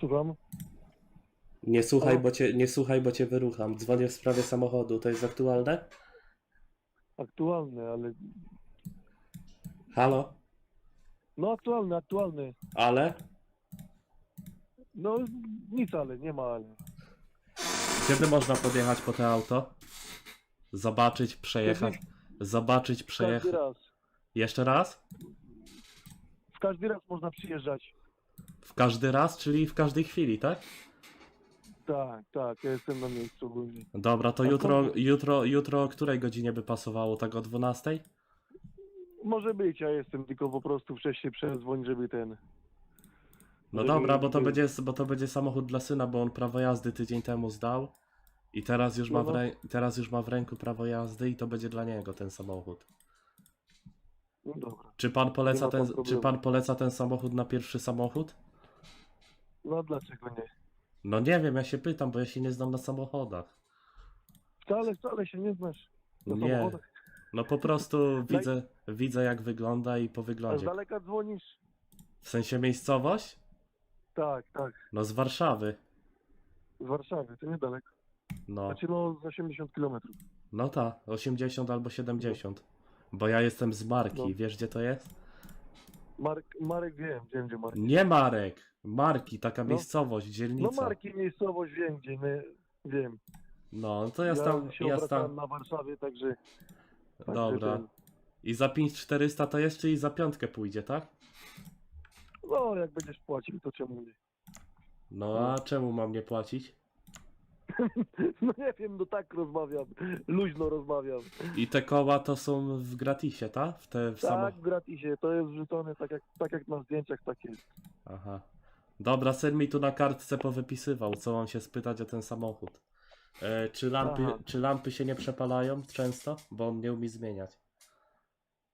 Słucham? Nie słuchaj, bo cię, nie słuchaj, bo cię wyrucham. Dzwonię w sprawie samochodu. To jest aktualne? Aktualny, ale... Halo? No aktualny, aktualny. Ale? No nic ale, nie ma ale. Kiedy można podjechać po to auto? Zobaczyć, przejechać. Zobaczyć, każdy przejechać. raz. Jeszcze raz? W każdy raz można przyjeżdżać. W każdy raz, czyli w każdej chwili, tak? Tak, tak, ja jestem na miejscu ogólnie. Dobra, to jutro, jutro, jutro o której godzinie by pasowało? Tak o 12? Może być, ja jestem tylko po prostu wcześniej przedzwoń, żeby ten... No Żeby dobra, bo to, będzie, bo to będzie samochód dla syna, bo on prawo jazdy tydzień temu zdał. I teraz już, ma w No, rę... teraz już ma w ręku prawo jazdy i to będzie dla niego ten samochód. No dobra. Czy pan poleca ma ten, czy pan poleca ten samochód na pierwszy samochód? No dlaczego nie? No nie wiem, ja się pytam, bo ja się nie znam na samochodach. Wcale, wcale się nie znasz na Nie. samochodach. No po prostu widzę, widzę jak wygląda i po A z wyglądzie. daleka dzwonisz? W sensie miejscowość? Tak, tak. No z Warszawy. Z Warszawy, to niedaleko. No, Znaczy no z 80 km. no ta, 80 albo 70. Bo ja jestem z Marki, No. wiesz gdzie to jest? Mark, Marek wiem, wiem gdzie Marek. Nie Marek, Marki, taka No. miejscowość, No dzielnica. Marki, miejscowość wiem gdzie, my, wiem. No, to ja tam, się ja tam, na Warszawie, także... także dobra. ten- I za 5400 to jest, czyli za piątkę pójdzie, tak? No jak będziesz płacił, to czemu nie? No a czemu mam nie płacić? No nie wiem, no tak rozmawiam, luźno rozmawiam. I te koła to są w gratisie, tak? W te w samo... Tak, w gratisie, to jest wrzucone tak jak, tak jak na zdjęciach, tak jest. Aha. Dobra, syn mi tu na kartce powypisywał, co mam się spytać o ten samochód. E, czy, lampy, Aha. czy lampy się nie przepalają często? Bo on nie umie zmieniać.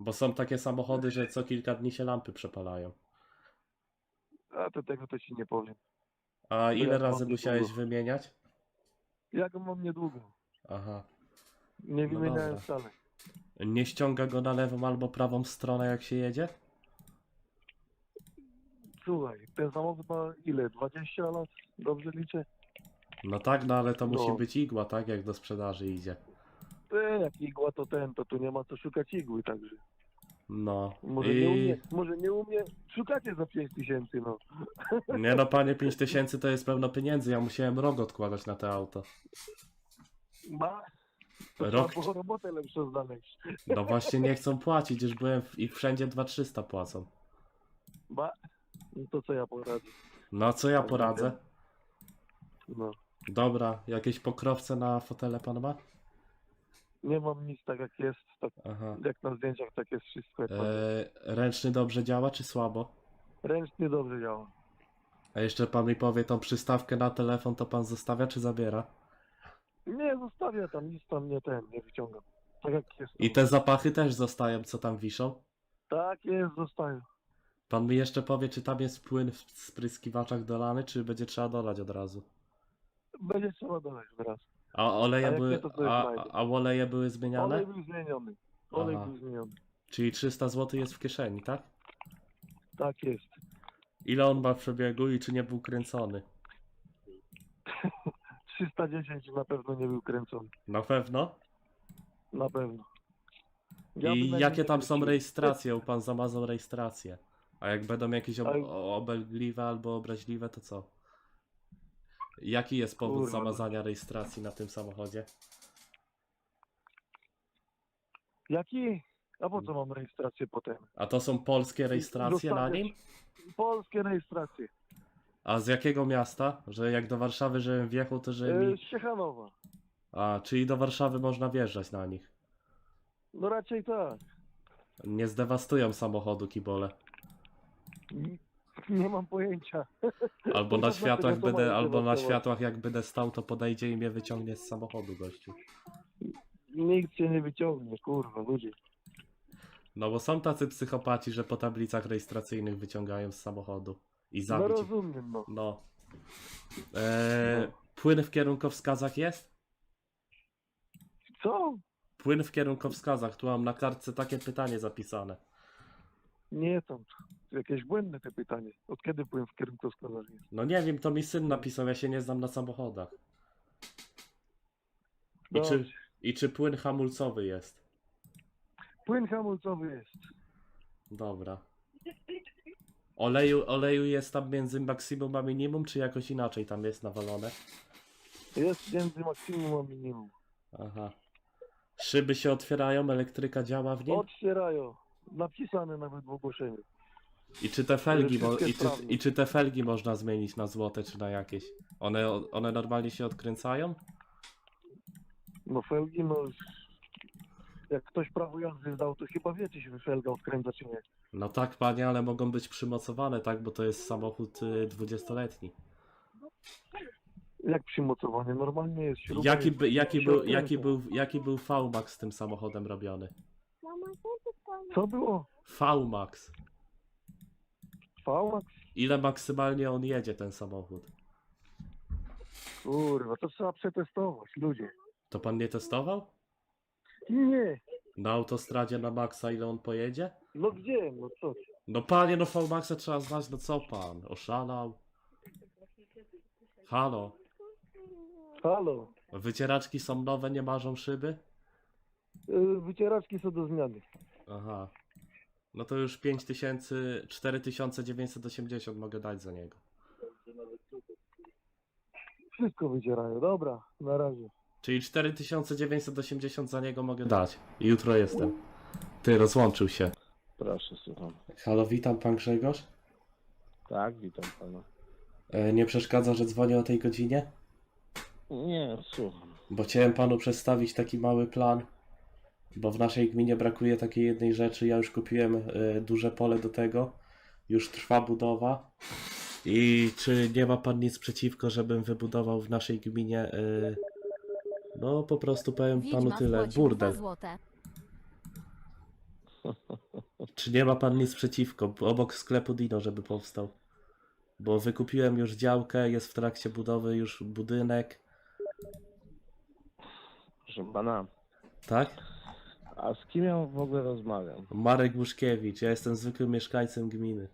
Bo są takie samochody, że co kilka dni się lampy przepalają. A to tego to ci nie powiem. A ile ja razy mam musiałeś niedługo. wymieniać? Ja go mam niedługo. Aha. Nie No wymieniałem dobra. wcale. Nie ściąga go na lewą albo prawą stronę jak się jedzie? Słuchaj, ten samochód ma ile? 20 lat? Dobrze liczę? No tak, no ale to musi No. być igła, tak? Jak do sprzedaży idzie. Te, jak igła to ten, to tu nie ma co szukać igły, także. No. Może nie umie, może nie umie. Szukacie za 5 tysięcy, no. Nie no, panie, 5 tysięcy to jest pełno pieniędzy. Ja musiałem rok odkładać na to auto. Ma. To Rok- trzeba było robotę lepszą znaleźć. No właśnie nie chcą płacić, już byłem w, i wszędzie 2300 płacą. Ba. No to co ja poradzę? No co ja poradzę? No. Dobra, jakieś pokrowce na fotele pan ma? Nie mam nic tak jak jest, tak Aha. jak na zdjęciach, tak jest wszystko. Jak. E, ręczny dobrze działa czy słabo? Ręcznie dobrze działa. A jeszcze pan mi powie, tą przystawkę na telefon to pan zostawia czy zabiera? Nie, zostawię tam, nic tam nie ten, nie wyciągam. Tak jak jest. I te zapachy też zostają, co tam wiszą? Tak jest, zostają. Pan mi jeszcze powie, czy tam jest płyn w spryskiwaczach dolany, czy będzie trzeba dolać od razu? Będzie trzeba dolać teraz. A oleje A jak były, nie, to sobie a, znajdę. a oleje były zmieniane? Olej był zmieniony. Olej Aha. był zmieniony. Czyli 300 zł jest w kieszeni, tak? Tak jest. Ile on ma w przebiegu i czy nie był kręcony? 310 na pewno nie był kręcony. Na pewno. Na pewno. Ja I jakie tam są rejestracje? U pan zamazał rejestrację. A jak będą jakieś ob obelgliwe albo obraźliwe, to co? Jaki jest powód Kurwa. zamazania rejestracji na tym samochodzie? Jaki? A po co mam rejestrację potem? A to są polskie rejestracje na nim? Polskie rejestracje. A z jakiego miasta? Że jak do Warszawy, żebym wjechał, to że mi... E, z. A, czyli do Warszawy można wjeżdżać na nich. No raczej tak. Nie zdewastują samochodu kibole. Nie mam pojęcia. Albo na światłach będę, albo na światłach jak będę stał, to podejdzie i mnie wyciągnie z samochodu gościu. Nikt cię nie wyciągnie, kurwa, ludzie. No bo są tacy psychopaci, że po tablicach rejestracyjnych wyciągają z samochodu i No zabić. rozumiem, no. No. Eee, No. Płyn w kierunkowskazach jest? Co? Płyn w kierunkowskazach. Tu mam na kartce takie pytanie zapisane. Nie tam. Jakieś błędne te pytanie. Od kiedy płyn w kierunkowskazach jest? No nie wiem, to mi syn napisał, ja się nie znam na samochodach. I Dobrze. czy, I czy płyn hamulcowy jest? Płyn hamulcowy jest. Dobra. Oleju, oleju jest tam między maksimum a minimum, czy jakoś inaczej tam jest nawalone? Jest między maksimum a minimum. Aha. Szyby się otwierają, elektryka działa w nim? Otwierają. Napisane nawet w ogłoszeniu. I czy te felgi, mo- i, czy, i czy te felgi można zmienić na złote, czy na jakieś? One, one normalnie się odkręcają? No felgi, no... Jak ktoś prawo jazdy zdał, to chyba wie, czy się felga odkręca, czy nie. No tak, panie, ale mogą być przymocowane, tak? Bo to jest samochód y, 20-letni. Jak przymocowanie? Normalnie jest śruba. Jaki, jest- by, jaki, się był, odkręca. jaki, był, jaki był V-Max z tym samochodem robiony? Co było? V-Max. Ile maksymalnie on jedzie, ten samochód? Kurwa, to trzeba przetestować, ludzie. To pan nie testował? Nie, Na autostradzie na maksa ile on pojedzie? no gdzie, no co ty? No panie, no V-Maxa trzeba znać, no co pan? Oszalał? Halo? Halo, Wycieraczki są nowe, nie marzą szyby? y, wycieraczki są do zmiany. Aha. No to już 5000, 4980 mogę dać za niego. Wszystko wycierają, dobra, na razie. Czyli 4980 za niego mogę dać. I jutro jestem. Ty, rozłączył się. Proszę, słucham. Halo, witam pan Grzegorz. Tak, witam pana. E, nie przeszkadza, że dzwonię o tej godzinie? Nie, słucham. Bo chciałem panu przedstawić taki mały plan. Bo w naszej gminie brakuje takiej jednej rzeczy. Ja już kupiłem e, duże pole do tego. Już trwa budowa. I czy nie ma pan nic przeciwko, żebym wybudował w naszej gminie? e, no po prostu powiem panu Wiedźma tyle. wpłacił dwa Burdel. złote. Czy nie ma pan nic przeciwko? Obok sklepu Dino, żeby powstał. Bo wykupiłem już działkę, jest w trakcie budowy już budynek. Proszę pana, Tak? A z kim ja w ogóle rozmawiam? Marek Buszkiewicz, ja jestem zwykłym mieszkańcem gminy.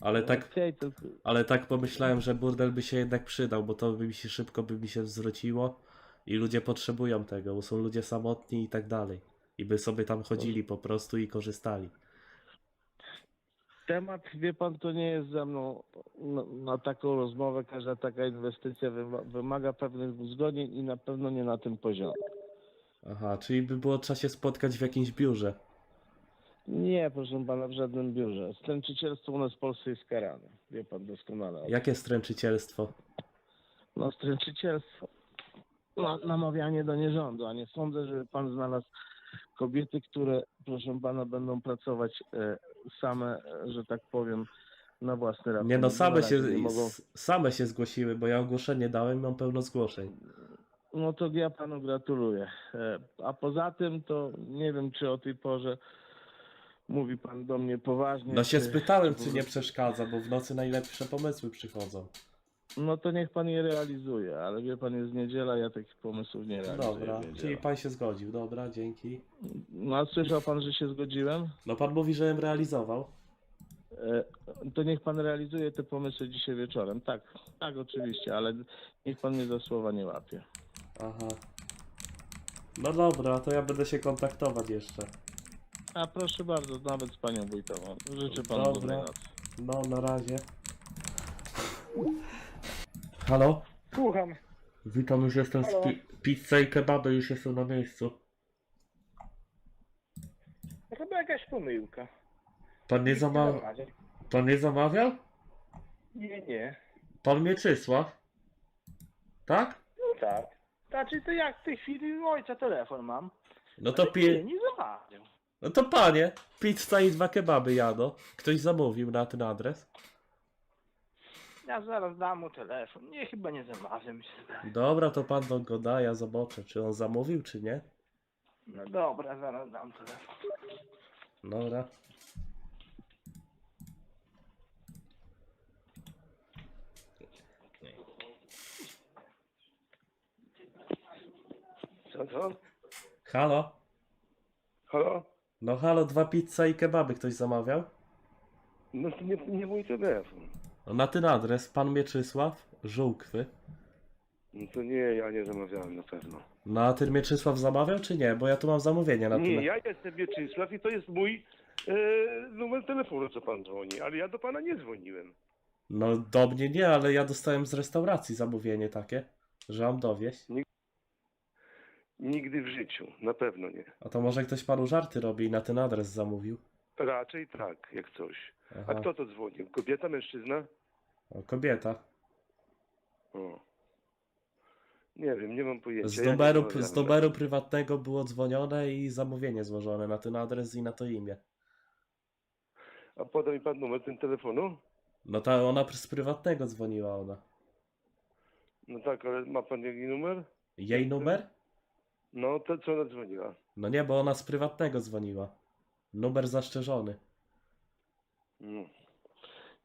Ale tak, Okej, tylko... ale tak pomyślałem, że burdel by się jednak przydał, bo to by mi się szybko by mi się zwróciło i ludzie potrzebują tego, bo są ludzie samotni i tak dalej. I by sobie tam chodzili po prostu i korzystali. Temat, wie pan, to nie jest ze mną na, na taką rozmowę. Każda taka inwestycja wyma wymaga pewnych uzgodnień i na pewno nie na tym poziomie. Aha, czyli by było trzeba się spotkać w jakimś biurze. Nie, proszę pana, w żadnym biurze. Stręczycielstwo u nas w Polsce jest karane. Wie pan doskonale. o tym. Jakie stręczycielstwo? No, stręczycielstwo. No, namawianie do nierządu, a nie sądzę, żeby pan znalazł kobiety, które, proszę pana, będą pracować e, same, e, że tak powiem, na własny rachunek. Nie no, same Na się, razie nie mogą... s- same się zgłosiły, bo ja ogłoszenie dałem i mam pełno zgłoszeń. No to ja panu gratuluję. E, A poza tym to nie wiem, czy o tej porze mówi pan do mnie poważnie. No się czy- spytałem, czy nie przeszkadza, bo w nocy najlepsze pomysły przychodzą. No to niech pan je realizuje, ale wie pan, jest niedziela, ja takich pomysłów nie realizuję. Dobra, czyli pan się zgodził, dobra, dzięki. No a słyszał pan, że się zgodziłem? No pan mówi, że ją realizował. E, To niech pan realizuje te pomysły dzisiaj wieczorem. Tak, tak, oczywiście, ale niech pan mnie za słowa nie łapie. Aha. No dobra, to ja będę się kontaktować jeszcze. A proszę bardzo, nawet z panią wójtową. Życzę panu Dobra. dobrej nocy. No, na razie. Halo? Słucham. Witam, już jestem z Halo? pi- pizza i kebaby, już jestem na miejscu. To była jakaś pomyłka. Pan nie, zama... pan nie zamawiał? Nie, nie. Pan Mieczysław? Tak? No tak. Znaczy to jak w tej chwili u ojca telefon mam. No to Nie, pi... nie zamawiam. No to panie, pizza i dwa kebaby jadą. Ktoś zamówił na ten adres? Ja zaraz dam mu telefon. Nie, chyba nie zamawiam. się. Dobra, to pan do go da, ja zobaczę, czy on zamówił, czy nie. No dobra, zaraz dam telefon. Dobra. Co? Halo? Halo? No halo, dwa pizza i kebaby ktoś zamawiał? No to nie, nie mój telefon. Na ten adres, pan Mieczysław, Żółkwy. No to nie, ja nie zamawiałem na pewno. No a ten Mieczysław zamawiał czy nie? Bo ja tu mam zamówienie na Nie, ja jestem Mieczysław i to jest mój e, numer telefonu, co pan dzwoni, ale ja do pana nie dzwoniłem. No do mnie nie, ale ja dostałem z restauracji zamówienie takie, że mam dowieść. Nigdy w życiu, na pewno nie. A to może ktoś panu żarty robi i na ten adres zamówił? Raczej tak, jak coś. A Aha. kto to dzwonił? Kobieta, mężczyzna? O, kobieta. O. Nie wiem, nie mam pojęcia. Z ja numeru, zamawiałem. z numeru prywatnego było dzwonione i zamówienie złożone na ten adres i na to imię. A poda mi pan numer ten telefonu? No ta ona z prywatnego dzwoniła ona. No tak, ale ma pan jaki numer? Jej numer? No, to co ona dzwoniła? No nie, bo ona z prywatnego dzwoniła. Numer zastrzeżony. No.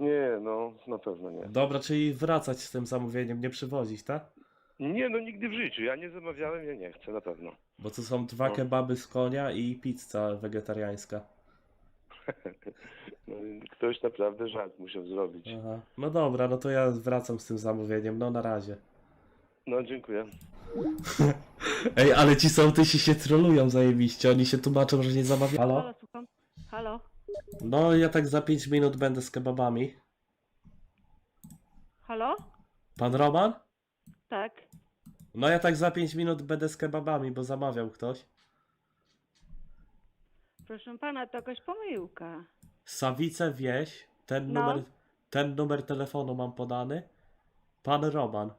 Nie, no, na pewno nie. Dobra, czyli wracać z tym zamówieniem, nie przywozić, tak? Nie, no nigdy w życiu. Ja nie zamawiałem, ja nie chcę, na pewno. Bo to są dwa No. kebaby z konia i pizza wegetariańska. No, ktoś naprawdę żart musiał zrobić. Aha. No dobra, no to ja wracam z tym zamówieniem, no na razie. No, dziękuję. Ej, ale ci sołtysi się trolują zajebiście, oni się tłumaczą, że nie zamawiają. Halo? Halo, słucham. Halo, No ja tak za 5 minut będę z kebabami. halo? Pan Roman? Tak. No ja tak za 5 minut będę z kebabami, bo zamawiał ktoś. Proszę pana, to jakaś pomyłka. Sawice wieś, ten No. numer, ten numer telefonu mam podany. Pan Roman.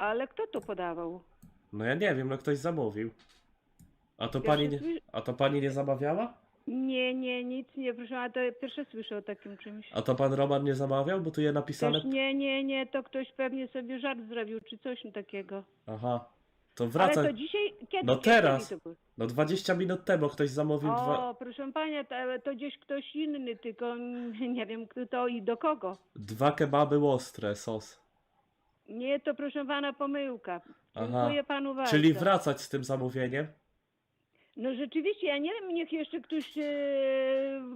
Ale kto to podawał? No ja nie wiem, no ktoś zamówił. A to pani nie, a to pani nie zamawiała? Nie, nie, nic nie, proszę pana, to pierwsze słyszę o takim czymś. A to pan Roman nie zamawiał, bo tu jest napisane. Też nie, nie, nie, to ktoś pewnie sobie żart zrobił, czy coś takiego. Aha. To Ale wraca. to dzisiaj, kiedy? No kiedy teraz. to było? No 20 minut temu ktoś zamówił dwa, O, proszę pana, to, to gdzieś ktoś inny, tylko nie wiem kto to i do kogo. dwa kebaby ostre, sos. Nie, to proszę pana pomyłka. Dziękuję panu bardzo. Czyli wracać z tym zamówieniem? No rzeczywiście, ja nie wiem, niech jeszcze ktoś e,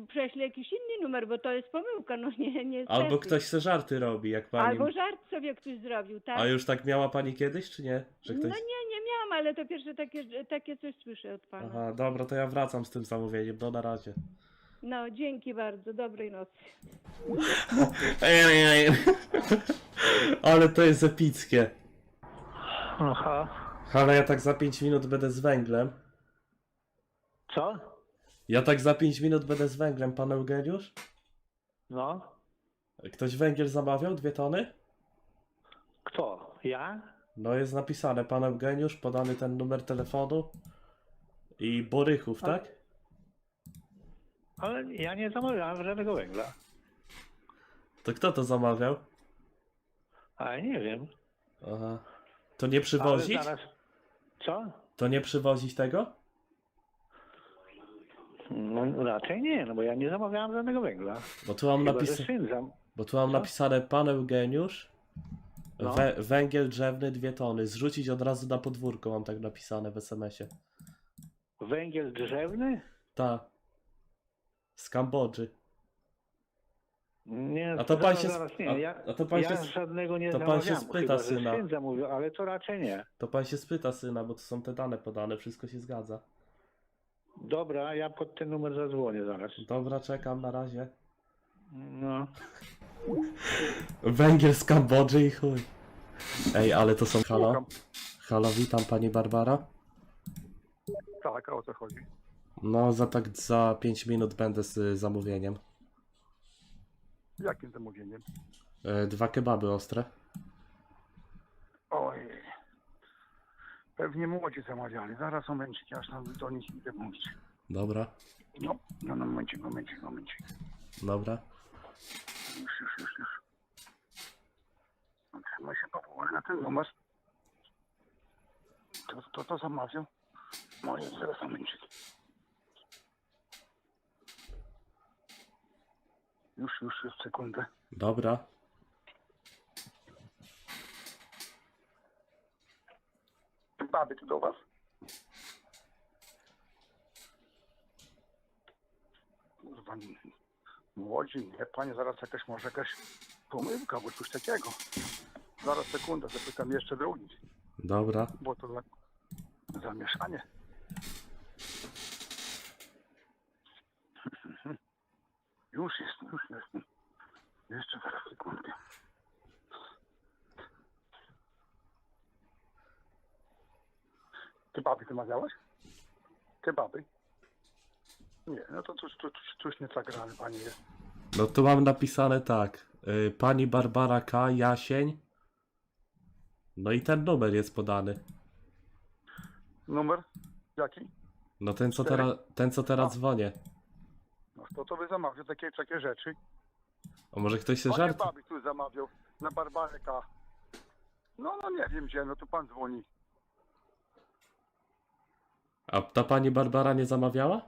prześle jakiś inny numer, bo to jest pomyłka, no nie, nie Albo ktoś se żarty robi, jak pani. Albo żart sobie ktoś zrobił, tak? A już tak miała pani kiedyś, czy nie? Że ktoś... No nie, nie miałam, ale to pierwsze takie, takie coś słyszę od pana. Aha, dobra, to ja wracam z tym zamówieniem, no na razie. No, dzięki bardzo, dobrej nocy. Ale to jest epickie. Aha. Ale ja tak za 5 minut będę z węglem. Co? Ja tak za 5 minut będę z węglem, pan Eugeniusz? No. Ktoś węgiel zamawiał? Dwie tony? Kto? Ja? No jest napisane, pan Eugeniusz, podany ten numer telefonu. I Borychów, A- tak? Ale ja nie zamawiałem żadnego węgla. To kto to zamawiał? A nie wiem. Aha. To nie przywozić? Ale zaraz... Co? To nie przywozić tego? No raczej nie, no bo ja nie zamawiałem żadnego węgla. Bo tu mam, Chyba, napis... że syn zam... Bo tu mam Co? napisane pan Eugeniusz. No. Wę- węgiel drzewny dwie tony. Zrzucić od razu na podwórko, mam tak napisane w SMS-ie. Węgiel drzewny? Ta. Z Kambodży. Nie, A to pan zaraz, się zaraz, nie. Ja, a to pan ja się żadnego nie to pan się spyta chyba, że syna. syn zamówił, ale to raczej nie. To pan się spyta syna, bo to są te dane podane, wszystko się zgadza. Dobra, ja pod ten numer zadzwonię zaraz. Dobra, czekam na razie. No. Węgiel z Kambodży i chuj. Ej, ale to są halo? Halo, witam pani Barbara. Tak, a o co chodzi? No, za tak za 5 minut będę z zamówieniem. Jakim zamówieniem? E, dwa kebaby ostre. Oj. Pewnie młodzi zamawiali. Zaraz momencik, aż tam do nich idę mówić. Dobra, No, no, no momencik, momencik, momencik. dobra. Już, już, już, już. No, Trzeba się powołać na ten numer. To, to, to zamawiał. Moje, zaraz momencik. Już, już, już, sekundę. Dobra. Baby tu do was? Kurwa, młodzi, nie panie, zaraz jakaś może jakaś pomyłka, bo coś takiego. Zaraz sekundę, zapytam jeszcze drugi, Dobra. bo to za, zamieszanie. Już jest, już jest. Jeszcze zaraz sekundę. Kebaby wymawiałeś? Kebaby? Nie, no to coś, coś, coś nie tak grane, panie jest. No tu mam napisane tak. y, Pani Barbara K. Jasień. No i ten numer jest podany. Numer? Jaki? No ten co teraz, ten co teraz dzwonię. No to to by zamawiał takie, takie rzeczy. A może ktoś się Panie żart? tu zamawiał na Barbareka. No, no nie wiem gdzie, no to pan dzwoni. A ta pani Barbara nie zamawiała?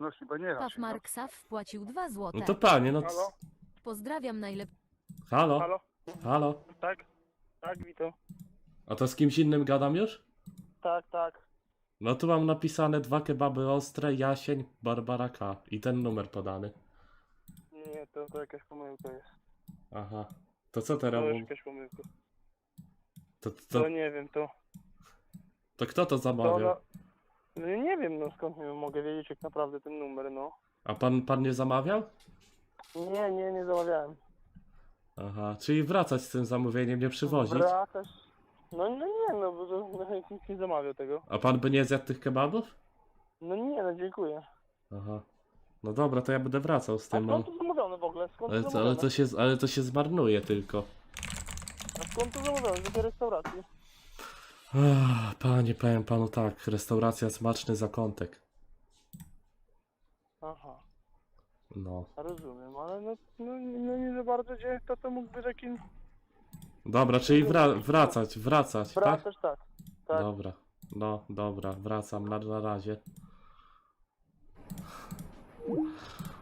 No chyba nie raz. Paw Marksa wpłacił 2 złote. No to panie, no. c- Halo? Pozdrawiam najlepiej. Halo? Halo? Halo? Tak? Tak, witam. A to z kimś innym gadam już? Tak, tak. No tu mam napisane dwa kebaby ostre, Jasień, Barbara K. I ten numer podany. Nie, to, to jakaś pomyłka jest. Aha. To co teraz? To mu- już jakaś pomyłka. To, To to, nie wiem, to... to kto to to zamawiał? ona... No nie wiem, no skąd nie mogę wiedzieć jak naprawdę ten numer, no. A pan, pan nie zamawiał? Nie, nie, nie zamawiałem. Aha, czyli wracać z tym zamówieniem, nie przywozić? Wracać? No, no nie, no bo to, no, nikt nie zamawiał tego. A pan by nie zjadł tych kebabów? No nie, no dziękuję. Aha. No dobra, to ja będę wracał z A tym. no. skąd to zamówione w ogóle? Skąd Ale to to, ale, zamówione? to się, ale to się zmarnuje tylko. A skąd to zamówione? Z jakiej restauracji? Ach, panie, powiem panu tak, restauracja smaczny zakątek. Aha, No. rozumiem, ale no, no, no nie za bardzo gdzie to to mógł być takim... Dobra, czyli wra wracać, wracać, tak? Wracasz tak. tak. Dobra. No, dobra, wracam na, na razie.